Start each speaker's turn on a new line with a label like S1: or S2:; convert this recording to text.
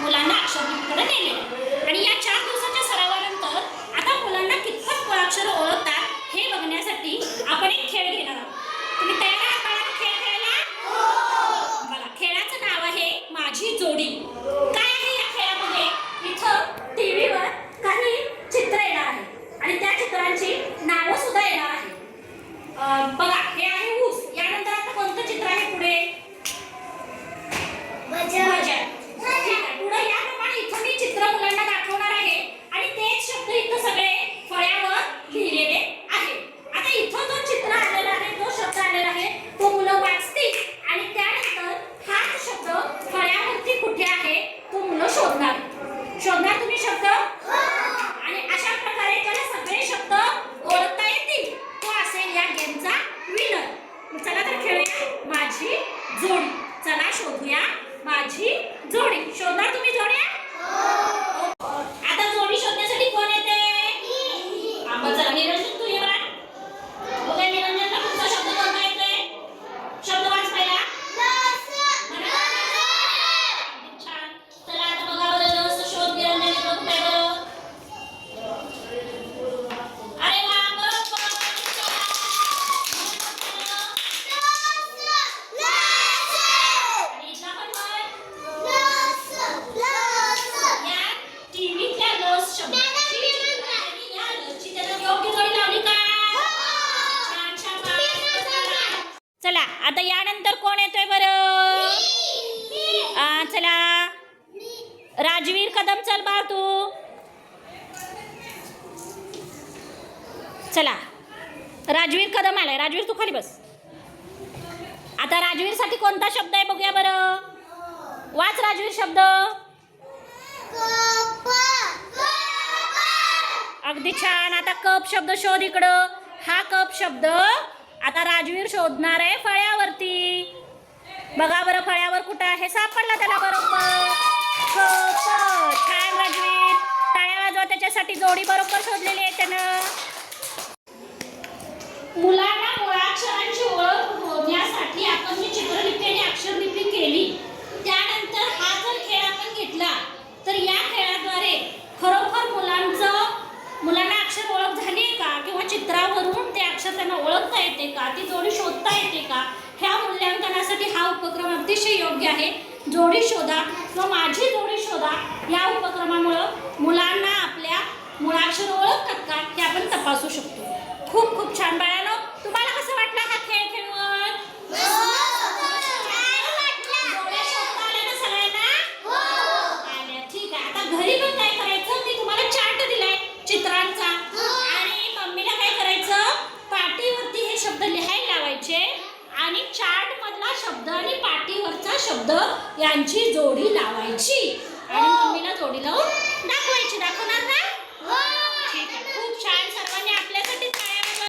S1: मुलांना अक्षरलिपीकडे नेलेलं चला तर खेळूया. माझी जोडी. चला शोधूया. माझी जोडी. शोधणार तुम्ही आता यानंतर कोण येतोय बरं? चला. राजवीर कदम चल बा तू. चला. राजवीर कदम आलाय. राजवीर तू खाली बस. आता राजवीरसाठी कोणता शब्द आहे बघूया बरं. वाच राजवीर शब्द. अगदी छान. आता कप शब्द शोध इकडं. हा कप शब्द आता राजवीर शोधणार आहे फळ्यावरती. बघा बरं फळ्यावर कुठं आहे. सापडला त्याला बरोबर. छान राजवीर? टाळ्या वाजवा त्याच्यासाठी. जोडी बरोबर शोधलेली आहे त्यानं. मुलांना मुळाक्षरांची ओळख होण्यासाठी आपण जी चित्रलिपी आणि अक्षरलिपी केली त्यानंतर हा जर खेळ आपण घेतला तर या खेळाद्वारे खरोखर मुलांचं मुलांना अक्षर ओळख झाली आहे का किंवा चित्रावरून ते अक्षर त्यांना ओळखता येते का? ती जोडी शोधता येते का? ह्या मूल्यांकनासाठी हा उपक्रम अतिशय योग्य आहे. जोडी शोधा किंवा माझी जोडी शोधा या उपक्रमामुळं मुलांना आपल्या मुळाक्षर ओळखतात का हे आपण तपासू शकतो. आणि चार्ट मधला शब्द आणि पाठीवरचा शब्द यांची जोडी लावायची. आणि हो. मम्मीला जोडी लावून हो.